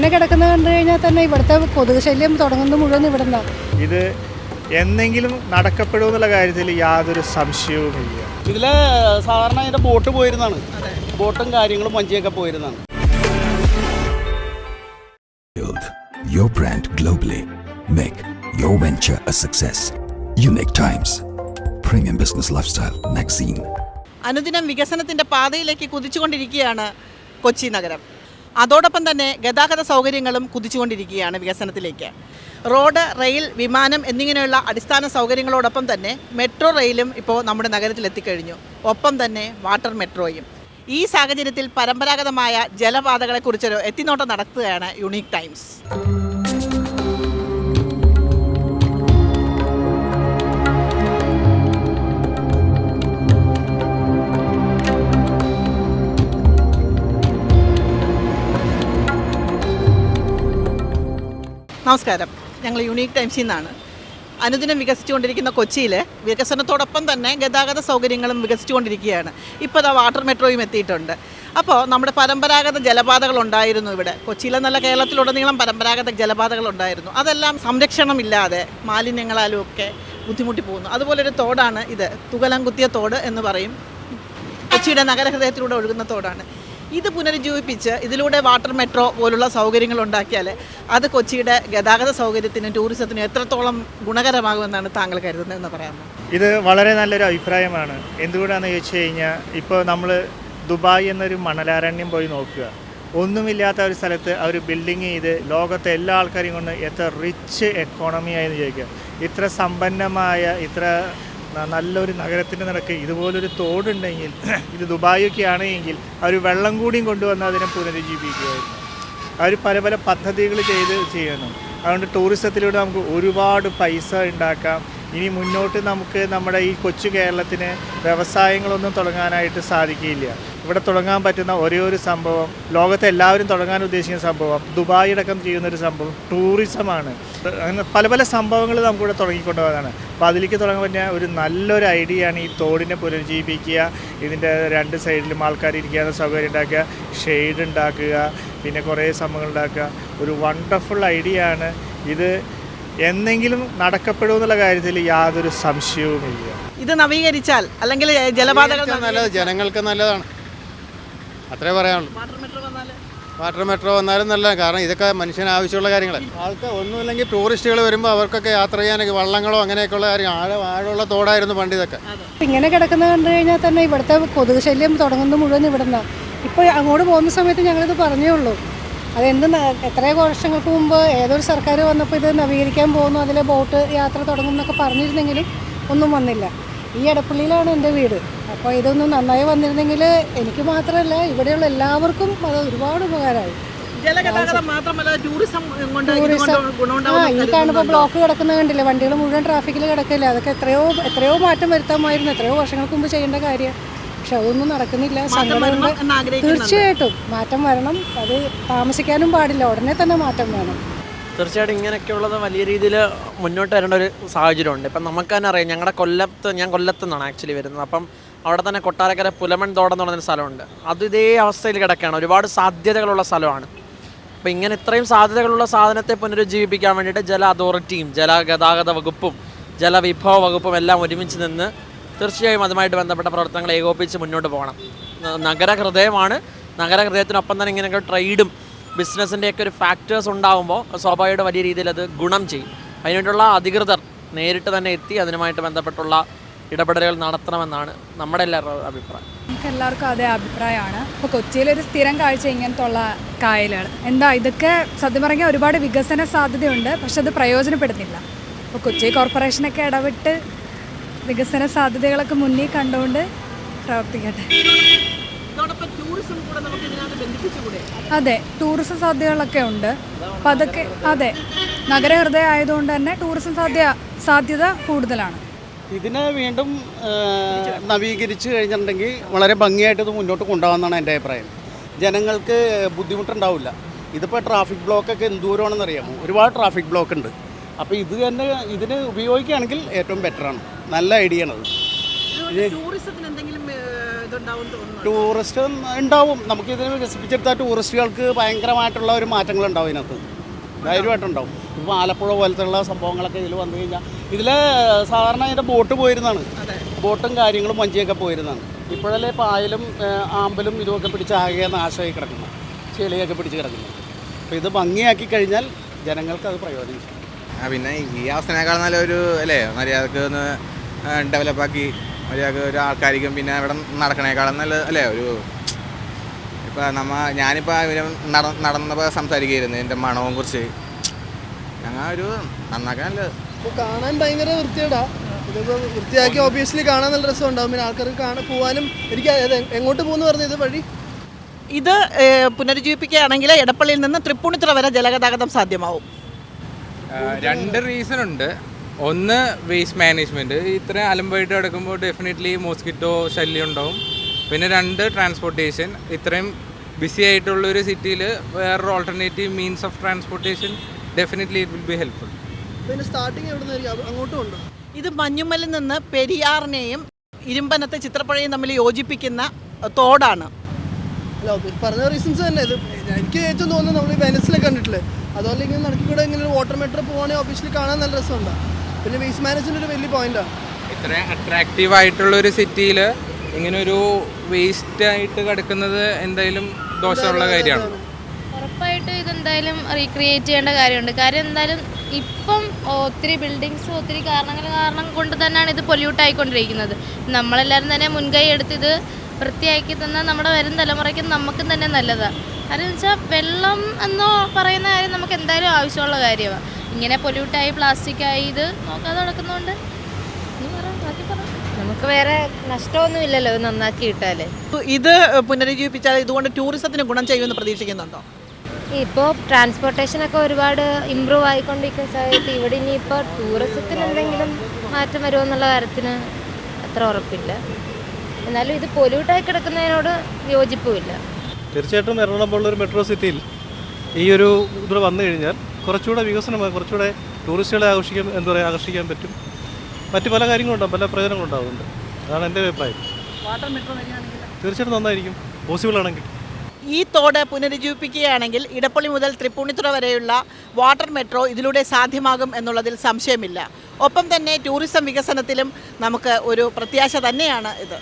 ഇങ്ങനെ കിടക്കുന്നത് കണ്ടു കഴിഞ്ഞാൽ തന്നെ ഇവിടുത്തെ കൊതുക് ശല്യം തുടങ്ങുന്നത് മുഴുവൻ ഇവിടെ നിന്നാണ് ഇത് എന്നെങ്കിലും നടക്കപ്പെടുമെന്നുള്ള കാര്യത്തിൽ യാതൊരു സംശയവുമില്ല ഇതിൽ സാധാരണ അതിന്റെ ബോട്ട് പോയിരുന്നാണ് ബോട്ടും കാര്യങ്ങളും വഞ്ചിയൊക്കെ പോയിരുന്നാണ് your brand globally. Make your venture a success. Unique Times. Premium Business Lifestyle Magazine. അനുദിനം വികസനത്തിന്റെ പാതയിലേക്ക് കുതിച്ചുകൊണ്ടിരിക്കുകയാണ് കൊച്ചി നഗരം അതോടൊപ്പം തന്നെ ഗതാഗത സൗകര്യങ്ങളും കുതിച്ചുകൊണ്ടിരിക്കുകയാണ് വികസനത്തിലേക്ക്. റോഡ് റെയിൽ വിമാനം എന്നിങ്ങനെയുള്ള അടിസ്ഥാന സൗകര്യങ്ങളോടൊപ്പം തന്നെ മെട്രോ റെയിലും ഇപ്പോൾ നമ്മുടെ നഗരത്തിൽ എത്തിക്കഴിഞ്ഞു. ഒപ്പം തന്നെ വാട്ടർ മെട്രോയും. ഈ സാഹചര്യത്തിൽ പരമ്പരാഗതമായ ജലപാതകളെക്കുറിച്ചൊരു എത്തിനോട്ടം നടത്തുകയാണ് യുണീക് ടൈംസ്. നമസ്കാരം. ഞങ്ങൾ യുണീക്ക് ടൈംസിൽ നിന്നാണ്. അനുദിനം വികസിച്ചുകൊണ്ടിരിക്കുന്ന കൊച്ചിയിൽ വികസനത്തോടൊപ്പം തന്നെ ഗതാഗത സൗകര്യങ്ങളും വികസിച്ചുകൊണ്ടിരിക്കുകയാണ്. ഇപ്പോൾ അതാ വാട്ടർ മെട്രോയും എത്തിയിട്ടുണ്ട്. അപ്പോൾ നമ്മുടെ പരമ്പരാഗത ജലപാതകൾ ഉണ്ടായിരുന്നു ഇവിടെ. കൊച്ചിയിലെന്നല്ല കേരളത്തിലുടനീളം പരമ്പരാഗത ജലപാതകൾ ഉണ്ടായിരുന്നു. അതെല്ലാം സംരക്ഷണമില്ലാതെ മാലിന്യങ്ങളാലും ഒക്കെ ബുദ്ധിമുട്ടി പോകുന്നു. അതുപോലെ ഒരു തോടാണ് ഇത്. തുകലം കുത്തിയ തോട് എന്ന് പറയും. കൊച്ചിയുടെ നഗരഹൃദയത്തിലൂടെ ഒഴുകുന്ന തോടാണ്. ഇത് പുനരുജ്ജീവിപ്പിച്ച് ഇതിലൂടെ വാട്ടർ മെട്രോ പോലുള്ള സൗകര്യങ്ങൾ ഉണ്ടാക്കിയാൽ അത് കൊച്ചിയുടെ ഗതാഗത സൗകര്യത്തിനും ടൂറിസത്തിനും എത്രത്തോളം ഗുണകരമാകുമെന്നാണ് താങ്കൾ കരുതുന്നത് എന്ന് പറയാമോ? ഇത് വളരെ നല്ലൊരു അഭിപ്രായമാണ്. എന്തുകൊണ്ടാണെന്ന് ചോദിച്ചു കഴിഞ്ഞാൽ ഇപ്പോൾ നമ്മൾ ദുബായ് എന്നൊരു മണലാരണ്യം പോയി നോക്കുക. ഒന്നുമില്ലാത്ത ഒരു സ്ഥലത്ത് അവർ ബിൽഡിങ് ചെയ്ത് ലോകത്തെ എല്ലാ ആൾക്കാരെയും കൊണ്ട് എത്ര റിച്ച് എക്കോണമി ആയെന്ന് ചോദിക്കുക. ഇത്ര സമ്പന്നമായ ഇത്ര നല്ലൊരു നഗരത്തിന്റെ നടക്ക് ഇതുപോലൊരു തോടുണ്ടെങ്കിൽ ഇത് ദുബായൊക്കെ ആണെങ്കിൽ അവർ വെള്ളം കൂടിയും കൊണ്ടുവന്ന് അതിനെ പുനരുജ്ജീവിക്കുകയായിരുന്നു അവർ പല പല പദ്ധതികൾ ചെയ്ത് ചെയ്യുന്നു അതുകൊണ്ട് ടൂറിസത്തിലൂടെ നമുക്ക് ഒരുപാട് പൈസ ഉണ്ടാക്കാം. ഇനി മുന്നോട്ട് നമുക്ക് നമ്മുടെ ഈ കൊച്ചു കേരളത്തിന് വ്യവസായങ്ങളൊന്നും തുടങ്ങാനായിട്ട് സാധിക്കില്ല ഇവിടെ തുടങ്ങാൻ പറ്റുന്ന ഒരേ ഒരു സംഭവം ലോകത്തെ എല്ലാവരും തുടങ്ങാൻ ഉദ്ദേശിക്കുന്ന സംഭവം ദുബായ് അടക്കം ചെയ്യുന്ന ഒരു സംഭവം ടൂറിസമാണ്. അങ്ങനെ പല പല സംഭവങ്ങൾ നമുക്കിവിടെ തുടങ്ങിക്കൊണ്ടുപോകാനാണ്. അപ്പോൾ അതിലേക്ക് തുടങ്ങാൻ പറ്റിയ ഒരു നല്ലൊരു ഐഡിയ ആണ് ഈ തോടിനെ പുനരുജ്ജീവിപ്പിക്കുക ഇതിന്റെ രണ്ട് സൈഡിലും ആൾക്കാർ ഇരിക്കാനുള്ള സൗകര്യം ഉണ്ടാക്കുക ഷെയ്ഡ് ഉണ്ടാക്കുക പിന്നെ കുറേ സംഭവങ്ങൾ ഉണ്ടാക്കുക. ഒരു വണ്ടർഫുൾ ഐഡിയ ആണ് ഇത് എന്നെങ്കിലും നടക്കപ്പെടുമെന്നുള്ള കാര്യത്തിൽ യാതൊരു സംശയവുമില്ല. ഇത് നവീകരിച്ചാൽ അല്ലെങ്കിൽ ജലപാതകൾ ഏറ്റവും നല്ലത് ജനങ്ങൾക്ക് നല്ലതാണ്. അത്രേ പറയാനുള്ളൂ. വാട്ടർ മെട്രോ വന്നാലും? നല്ല കാരണം ഇതൊക്കെ മനുഷ്യന് ആവശ്യമുള്ള കാര്യങ്ങളാണ് ആൾക്ക് ഒന്നുമില്ലെങ്കിൽ ടൂറിസ്റ്റുകൾ വരുമ്പോൾ അവർക്കൊക്കെ യാത്ര ചെയ്യാനൊക്കെ വള്ളങ്ങളോ അങ്ങനെയൊക്കെയുള്ള കാര്യം ആഴ ആഴമുള്ള തോടായിരുന്നു പണ്ട് ഇതൊക്കെ. ഇങ്ങനെ കിടക്കുന്നത് കണ്ടു കഴിഞ്ഞാൽ തന്നെ ഇവിടുത്തെ കൊതുക് ശല്യം തുടങ്ങുന്നത് മുഴുവൻ ഇവിടെ നിന്നാണ് ഇപ്പോൾ അങ്ങോട്ട് പോകുന്ന സമയത്ത് ഞങ്ങളിത് പറഞ്ഞേ ഉള്ളൂ. അതെന്ത് എത്ര എത്രയോ വർഷങ്ങൾക്ക് മുമ്പ് ഏതൊരു സർക്കാർ വന്നപ്പോൾ ഇത് നവീകരിക്കാൻ പോകുന്നു അതിലെ ബോട്ട് യാത്ര തുടങ്ങും എന്നൊക്കെ പറഞ്ഞിരുന്നെങ്കിലും ഒന്നും വന്നില്ല. ഈ എടപ്പള്ളിയിലാണ് എന്റെ വീട്. അപ്പോൾ ഇതൊന്നും നന്നായി വന്നിരുന്നെങ്കിൽ എനിക്ക് മാത്രമല്ല ഇവിടെയുള്ള എല്ലാവർക്കും അത് ഒരുപാട് ഉപകാരമായി. ടൂറിസം ആ ഈ കാണുമ്പോൾ ബ്ലോക്ക് കിടക്കുന്ന കണ്ടില്ല വണ്ടികൾ മുഴുവൻ ട്രാഫിക്കിൽ കിടക്കില്ല അതൊക്കെ എത്രയോ എത്രയോ മാറ്റം വരുത്താമായിരുന്നു എത്രയോ വർഷങ്ങൾക്ക് മുമ്പ് ചെയ്യേണ്ട കാര്യം. പക്ഷെ അതൊന്നും നടക്കുന്നില്ല. സങ്കടമുണ്ട് തീർച്ചയായിട്ടും മാറ്റം വരണം. അത് താമസിക്കാനും പാടില്ല. ഉടനെ തന്നെ മാറ്റം വേണം. തീർച്ചയായിട്ടും ഇങ്ങനെയൊക്കെയുള്ളത് വലിയ രീതിയിൽ മുന്നോട്ട് വരേണ്ട ഒരു സാഹചര്യമുണ്ട്. ഇപ്പം നമുക്ക് തന്നെ അറിയാം ഞങ്ങളുടെ കൊല്ലത്ത് ഞാൻ കൊല്ലത്തു നിന്നാണ് ആക്ച്വലി വരുന്നത്. അപ്പം അവിടെ തന്നെ കൊട്ടാരക്കര പുലമൺ തോടം എന്ന് പറയുന്ന സ്ഥലമുണ്ട്. അത് ഇതേ അവസ്ഥയിൽ കിടക്കുകയാണ്. ഒരുപാട് സാധ്യതകളുള്ള സ്ഥലമാണ്. അപ്പോൾ ഇങ്ങനെ ഇത്രയും സാധ്യതകളുള്ള സാധനത്തെ പുനരുജ്ജീവിപ്പിക്കാൻ വേണ്ടിയിട്ട് ജല അതോറിറ്റിയും ജല ഗതാഗത വകുപ്പും ജലവിഭവ വകുപ്പും എല്ലാം ഒരുമിച്ച് നിന്ന് തീർച്ചയായും അതുമായിട്ട് ബന്ധപ്പെട്ട പ്രവർത്തനങ്ങൾ ഏകോപിച്ച് മുന്നോട്ട് പോകണം. ന- നഗരഹൃദയമാണ്. നഗരഹൃദയത്തിനൊപ്പം തന്നെ ഇങ്ങനെയൊക്കെ ട്രേഡും ബിസിനസ്സിന്റെയൊക്കെ ഒരു ഫാക്ടേഴ്സ് ഉണ്ടാകുമ്പോൾ സ്വാഭാവികമായിട്ട് വലിയ രീതിയിൽ അത് ഗുണം ചെയ്യും. അതിനുവേണ്ടിയുള്ള അധികൃതർ നേരിട്ട് തന്നെ എത്തി അതിനുമായിട്ട് ബന്ധപ്പെട്ടുള്ള ഇടപെടലുകൾ നടത്തണമെന്നാണ് നമ്മുടെ എല്ലാവരുടെ അഭിപ്രായം. നമുക്ക് എല്ലാവർക്കും അതേ അഭിപ്രായമാണ്. ഇപ്പോൾ കൊച്ചിയിലൊരു സ്ഥിരം കാഴ്ച ഇങ്ങനത്തെ ഉള്ള കായലുകൾ. എന്താ ഇതൊക്കെ സത്യം പറഞ്ഞാൽ ഒരുപാട് വികസന സാധ്യതയുണ്ട് പക്ഷെ അത് പ്രയോജനപ്പെടുന്നില്ല. അപ്പോൾ കൊച്ചി കോർപ്പറേഷനൊക്കെ ഇടപെട്ട് വികസന സാധ്യതകളൊക്കെ മുന്നിൽ കണ്ടുകൊണ്ട് പ്രവർത്തിക്കട്ടെ. അതെ ടൂറിസം സാധ്യതകളൊക്കെ ഉണ്ട്. അപ്പം അതൊക്കെ അതെ നഗരഹൃദയം ആയതുകൊണ്ട് തന്നെ ടൂറിസം സാധ്യ സാധ്യത കൂടുതലാണ്. ഇതിനെ വീണ്ടും നവീകരിച്ച് കഴിഞ്ഞിട്ടുണ്ടെങ്കിൽ വളരെ ഭംഗിയായിട്ട് ഇത് മുന്നോട്ട് കൊണ്ടുപോകാമെന്നാണ് എന്റെ അഭിപ്രായം. ജനങ്ങൾക്ക് ബുദ്ധിമുട്ടുണ്ടാവില്ല. ഇതിപ്പോൾ ട്രാഫിക് ബ്ലോക്കൊക്കെ എന്തോരമാണെന്ന് അറിയാമോ ഒരുപാട് ട്രാഫിക് ബ്ലോക്ക് ഉണ്ട്. അപ്പോൾ ഇത് തന്നെ ഇതിന് ഉപയോഗിക്കുകയാണെങ്കിൽ ഏറ്റവും ബെറ്ററാണ് നല്ല ഐഡിയ ആണത് ടൂറിസ്റ്റ് ഉണ്ടാവും. നമുക്ക് ഇതിനെ വികസിപ്പിച്ചെടുത്താൽ ടൂറിസ്റ്റുകൾക്ക് ഭയങ്കരമായിട്ടുള്ള ഒരു മാറ്റങ്ങൾ ഉണ്ടാവും ഇതിനകത്ത്. ധൈര്യമായിട്ടുണ്ടാവും. ഇപ്പോൾ ആലപ്പുഴ പോലത്തുള്ള സംഭവങ്ങളൊക്കെ ഇതിൽ വന്നു കഴിഞ്ഞാൽ ഇതിൽ സാധാരണ അതിന്റെ ബോട്ട് പോയിരുന്നതാണ്. ബോട്ടും കാര്യങ്ങളും വഞ്ചിയൊക്കെ പോയിരുന്നതാണ്. ഇപ്പോഴല്ലേ പായലും ആമ്പലും ഇതുമൊക്കെ പിടിച്ച് ആകെ നാശമായി കിടക്കുന്നത് ചെളിയൊക്കെ പിടിച്ച് കിടക്കുന്നത് അപ്പോൾ ഇത് ഭംഗിയാക്കി കഴിഞ്ഞാൽ ജനങ്ങൾക്ക് അത് പ്രയോജനം പിന്നെ ഈ അവസ്ഥനേക്കാൾ നല്ലൊരു അല്ലേ മര്യാദയ്ക്ക് ഒന്ന് ഡെവലപ്പാക്കി മര്യാദയ്ക്ക് ഒരു ആൾക്കാർക്കും പിന്നെ ഇവിടെ നടക്കണേക്കാളും നല്ല അല്ലേ? ഒരു ഇപ്പം നമ്മ ഞാനിപ്പോൾ ഇവരും നട നടന്നപ്പോൾ സംസാരിക്കുകയായിരുന്നു എന്റെ മണവും കുറിച്ച്. ഞങ്ങൾ ഒരു ഇപ്പോൾ കാണാൻ ഭയങ്കര വൃത്തിയേടാ ഇതിപ്പോൾ വൃത്തിയാക്കി ഓബിയസ്ലി കാണാൻ നല്ല രസം ഉണ്ടാവും പിന്നെ ആൾക്കാർക്ക് കാണാൻ പോകാനും എനിക്ക് എങ്ങോട്ട് പോകുന്നു പറഞ്ഞു ഇത് വഴി? ഇത് പുനരുജ്ജീവിപ്പിക്കുകയാണെങ്കിൽ എടപ്പള്ളിയിൽ നിന്ന് തൃപ്പൂണിത്തുറ വരെ ജലഗതാഗതം സാധ്യമാവും. രണ്ട് റീസൺ ഉണ്ട്. ഒന്ന് വേസ്റ്റ് മാനേജ്മെന്റ് ഇത്രയും അലമ്പായിട്ട് കിടക്കുമ്പോൾ ഡെഫിനറ്റ്ലി മോസ്കിറ്റോ ശല്യം ഉണ്ടാവും. പിന്നെ രണ്ട് ട്രാൻസ്പോർട്ടേഷൻ ഇത്രയും ബിസി ആയിട്ടുള്ളൊരു സിറ്റിയിൽ വേറൊരു alternative means of transportation definitely it will be helpful ഇത് മഞ്ഞുമലിൽ നിന്ന് പെരിയാറിനെയും ഇരുമ്പനത്തെ ചിത്രപ്പുഴയും തമ്മിൽ യോജിപ്പിക്കുന്ന തോടാണ്. അല്ല പറഞ്ഞ റീസൺസ് തന്നെ. ഇത് എനിക്ക് ഏറ്റവും തോന്നുന്നത് നമ്മൾ ഈ വെനസിലൊക്കെ കണ്ടിട്ടില്ലേ? അതുപോലെ ഇങ്ങനെ നടക്കൂടെ ഇങ്ങനെ വാട്ടർ മെട്രോ പോകുകയാണെങ്കിൽ ഓബിയസ്ലി കാണാൻ നല്ല രസമുണ്ടാവും പിന്നെ വേസ്റ്റ് മാനേജ്മെന്റ് ഒരു വലിയ പോയിന്റാണ് ഇത്രയും അട്രാക്റ്റീവ് ആയിട്ടുള്ള ഒരു സിറ്റിയിൽ ഇങ്ങനെ ഒരു വേസ്റ്റ് ആയിട്ട് കിടക്കുന്നത് എന്തായാലും ദോഷമുള്ള കാര്യമാണ്. ഉറപ്പായിട്ടും ഇതെന്തായാലും റീക്രിയേറ്റ് ചെയ്യേണ്ട കാര്യമുണ്ട്. കാര്യം എന്തായാലും ഇപ്പം ഒത്തിരി ബിൽഡിങ്സും ഒത്തിരി കാരണങ്ങൾ കാരണം കൊണ്ട് തന്നെയാണ് ഇത് പൊല്യൂട്ട് ആയിക്കൊണ്ടിരിക്കുന്നത്. നമ്മളെല്ലാവരും തന്നെ മുൻകൈ എടുത്ത് ഇത് വൃത്തിയാക്കി തന്നാൽ നമ്മുടെ വരും തലമുറയ്ക്ക് നമുക്കും തന്നെ നല്ലതാണ് കാരണം എന്ന് വെച്ചാൽ വെള്ളം എന്ന് പറയുന്ന കാര്യം നമുക്ക് എന്തായാലും ആവശ്യമുള്ള കാര്യമാണ്. ഇങ്ങനെ പൊല്യൂട്ടായി പ്ലാസ്റ്റിക്കായി ഇത് നോക്കാതെ നടക്കുന്നതുകൊണ്ട് നമുക്ക് വേറെ നഷ്ടമൊന്നുമില്ലല്ലോ ഇത് നന്നാക്കി ഇട്ടാലേ. ഇത് പുനരുജ്ജീവിപ്പിച്ചാൽ ഇതുകൊണ്ട് ടൂറിസത്തിന് ഗുണം ചെയ്യുമെന്ന് പ്രതീക്ഷിക്കുന്നുണ്ടോ? ഇപ്പോൾ ട്രാൻസ്പോർട്ടേഷനൊക്കെ ഒരുപാട് ഇമ്പ്രൂവ് ആയിക്കൊണ്ടിരിക്കുന്ന സമയത്ത് ഇവിടെ ഇനിയിപ്പോൾ ടൂറിസത്തിന് എന്തെങ്കിലും മാറ്റം വരുമോ എന്നുള്ള കാര്യത്തിന് അത്ര ഉറപ്പില്ല. എന്നാലും ഇത് പൊല്യൂട്ടായി കിടക്കുന്നതിനോട് യോജിപ്പുമില്ല. തീർച്ചയായിട്ടും എറണാകുളം പോലുള്ള ഒരു മെട്രോ സിറ്റിയിൽ ഈ ഒരു ഇവിടെ വന്നു കഴിഞ്ഞാൽ കുറച്ചുകൂടെ വികസനമായി കുറച്ചുകൂടെ ടൂറിസ്റ്റുകളെ ആകർഷിക്കാൻ എന്താ പറയുക ആകർഷിക്കാൻ പറ്റും. മറ്റു പല കാര്യങ്ങളുണ്ടാകും പല പ്രയോജനങ്ങളുണ്ടാവുന്നുണ്ട്. അതാണ് എന്റെ അഭിപ്രായം. തീർച്ചയായിട്ടും നന്നായിരിക്കും. പോസിബിൾ ആണെങ്കിൽ. ഈ തോട് പുനരുജ്ജീവിപ്പിക്കുകയാണെങ്കിൽ ഇടപ്പള്ളി മുതൽ തൃപ്പൂണിത്തുറ വരെയുള്ള വാട്ടർ മെട്രോ ഇതിലൂടെ സാധ്യമാകും എന്നുള്ളതിൽ സംശയമില്ല. ഒപ്പം തന്നെ ടൂറിസം വികസനത്തിലും നമുക്ക് ഒരു പ്രത്യാശ തന്നെയാണ് ഇത്.